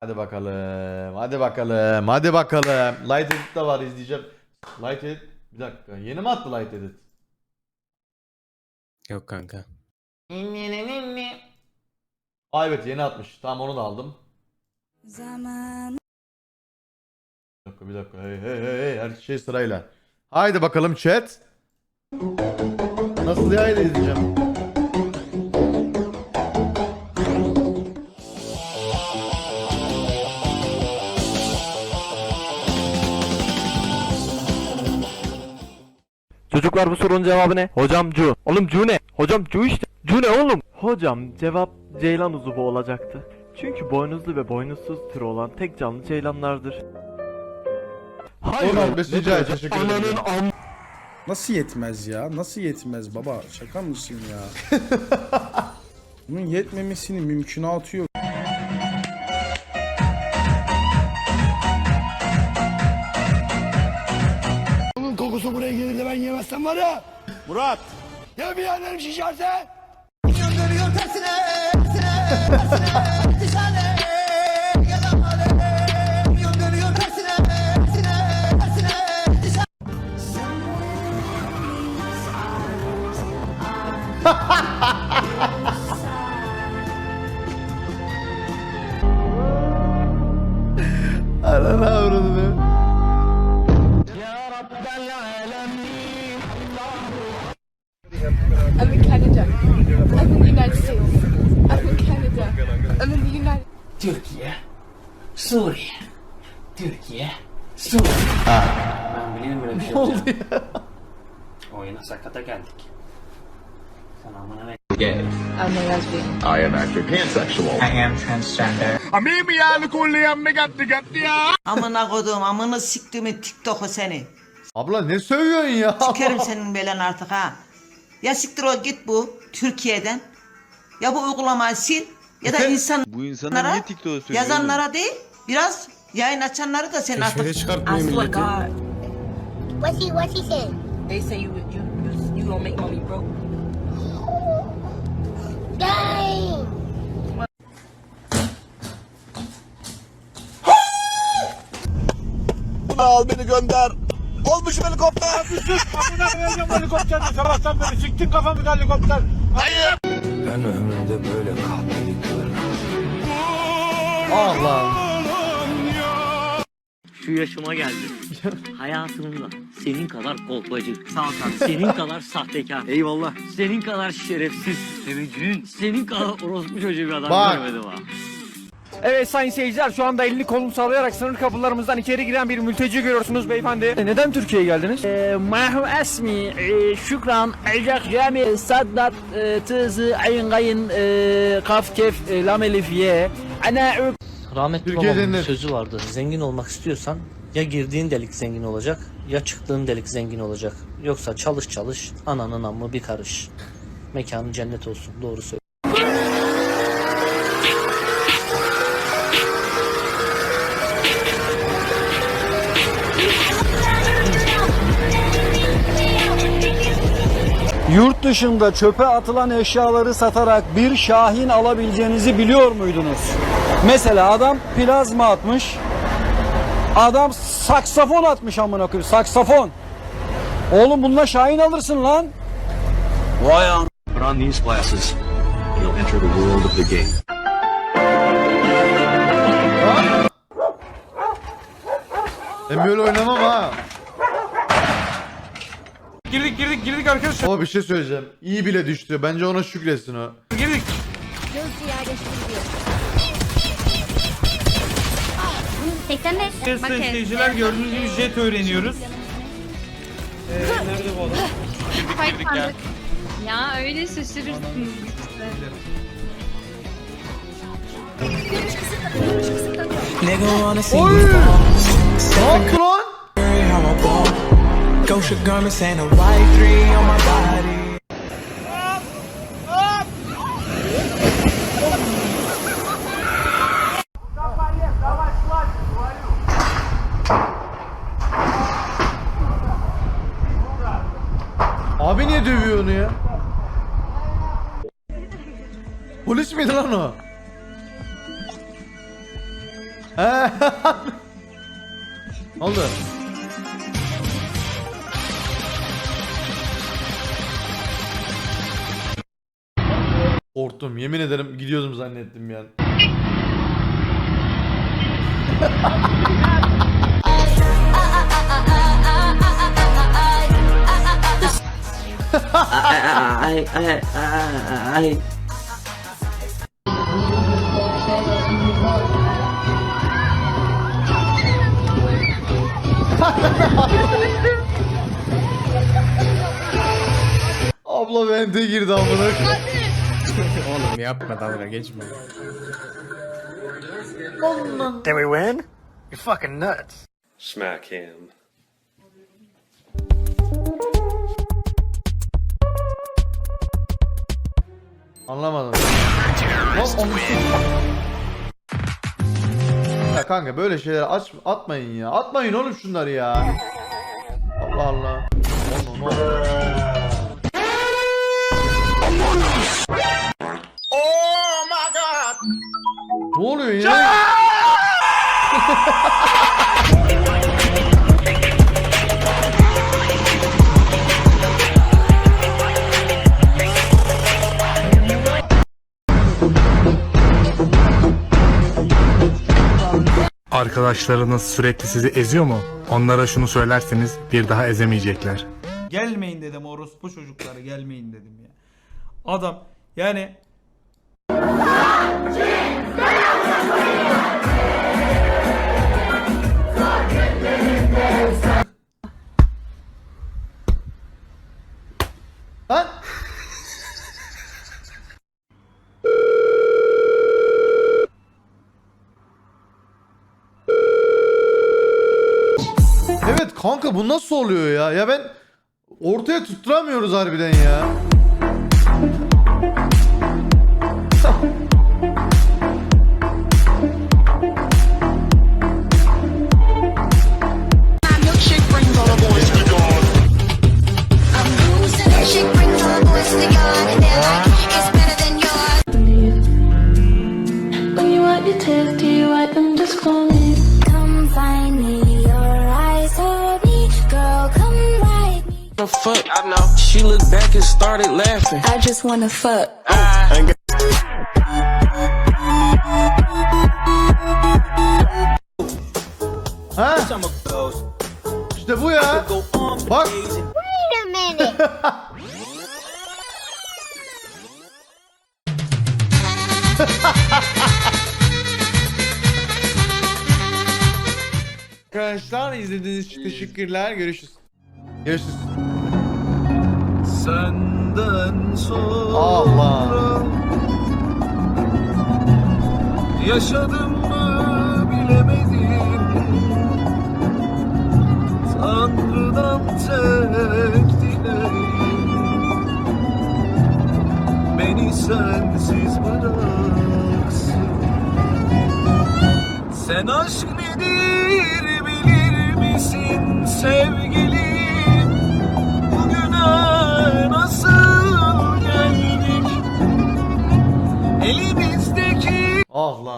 Hadi bakalım. Hadi bakalım. Hadi bakalım. Light Edit de var izleyeceğim. Light Edit. Bir dakika. Yeni mi attı Light Edit? Yok kanka. Aa evet yeni atmış. Tamam onu da aldım. Zaman Bir dakika bir dakika. Hey hey hey hey. Her şey sırayla. Haydi bakalım chat. Nasıl yayla izleyeceğim? Çocuklar bu sorunun cevabı ne? Hocam Cu. Oğlum Cu ne? Hocam Cu işte. Cu ne oğlum? Hocam cevap ceylan uzuvu olacaktı. Çünkü boynuzlu ve boynuzsuz türü olan tek canlı ceylanlardır. Hayır. 15 rica et. Teşekkür ederim. Ananın am... Nasıl yetmez ya? Nasıl yetmez baba? Şaka mısın ya? Bunun yetmemesinin mümkünatı yok. Kokusu buraya gelir de ben yemezsem var ya. Murat. Ya bir yerlerim şişerse? Ananı I'm in Canada. I'm in the United States. I'm in Canada. I'm in the United Türkiye, Suriye, Türkiye, Suriye. Ben biliyorum böyle bir şey olacak. Oyuna sakata geldik. Sen amına ne? I'm a lesbian. I am actor pansexual. I am transgender. Amına kodum amını siktiğimi TikTok'u seni. Abla ne sövüyorsun ya? Sikerim senin belen artık ha. Ya siktir ol git bu Türkiye'den. Ya bu uygulamayı sil ya da insanlara, Bu insanlar niye TikTok'a söylüyor? yazanlara değil biraz yayın açanları da sen artık çıkartmıyor milleti. What's he, what's he saying? They say you, you, you, you gonna make mommy broke. Dang! Al beni gönder. Olmuşum helikopter. Amına koyacağım helikopter. Sabahtan beri siktin kafamı helikopter. Hayır. Ben ömrümde böyle kahpelik görmedim. Allah. Şu yaşıma geldim. Hayatımda senin kadar kolpacı, senin kadar sahtekar, eyvallah, senin kadar şerefsiz, sevicinin, senin kadar orospu çocuğu bir adam Bak. görmedim ha. Evet sayın seyirciler şu anda elini kolunu sallayarak sınır kapılarımızdan içeri giren bir mülteci görüyorsunuz beyefendi. E, neden Türkiye'ye geldiniz? Mahu esmi, şükran, ecek cami, saddat, tızı, ayın gayın, kaf kef, lam elif ye. Ana Rahmetli Türkiye babamın cennet. sözü vardı. Zengin olmak istiyorsan ya girdiğin delik zengin olacak ya çıktığın delik zengin olacak. Yoksa çalış çalış ananın ammı bir karış. Mekanın cennet olsun. Doğru söylüyor. Yurt dışında çöpe atılan eşyaları satarak bir şahin alabileceğinizi biliyor muydunuz? Mesela adam plazma atmış. Adam saksafon atmış amına koyayım. Saksafon. Oğlum bununla şahin alırsın lan. Vay an. Put on these glasses. You'll enter the world of the game. Ben böyle oynamam ha. Girdik girdik girdik arkadaşlar. O bir şey söyleyeceğim. İyi bile düştü. Bence ona şükretsin o. Girdik. Gözcü yerleştiriliyor. 85. Sayın seyirciler gördüğünüz gibi jet öğreniyoruz. Fight sandık. Ya öyle şaşırırsınız işte. Oy! Ne Abi niye dövüyor onu ya? Polis miydi lan o? Ne oldu? Korktum. Yemin ederim gidiyordum zannettim yani. Ay ay ay ay. Abla vente girdi amına. Oğlum yapma dalga geçme. Did we win? You're fucking nuts. Smack him. Anlamadım. Lan onu- Ya kanka böyle şeyler aç atmayın ya. Atmayın oğlum şunları ya. Allah Allah. Oh my god! Ne oluyor ya? Arkadaşlarınız sürekli sizi eziyor mu? Onlara şunu söylerseniz bir daha ezemeyecekler. Gelmeyin dedim orospu çocukları gelmeyin dedim ya. Adam yani kanka bu nasıl oluyor ya? Ya ben ortaya tutturamıyoruz harbiden ya. When you wipe your tears, do you wipe them just for me? Come find me, fuck? I know. She looked back and started laughing. I just wanna fuck. Ha? İşte bu ya. Bak. Arkadaşlar izlediğiniz için teşekkürler. Görüşürüz. Görüşürüz. senden sonra Allah. yaşadım mı bilemedim. Tanrı'dan tek dileğim beni sensiz bıraksın. Sen aşk nedir bilir misin sevgilim? Ah lan.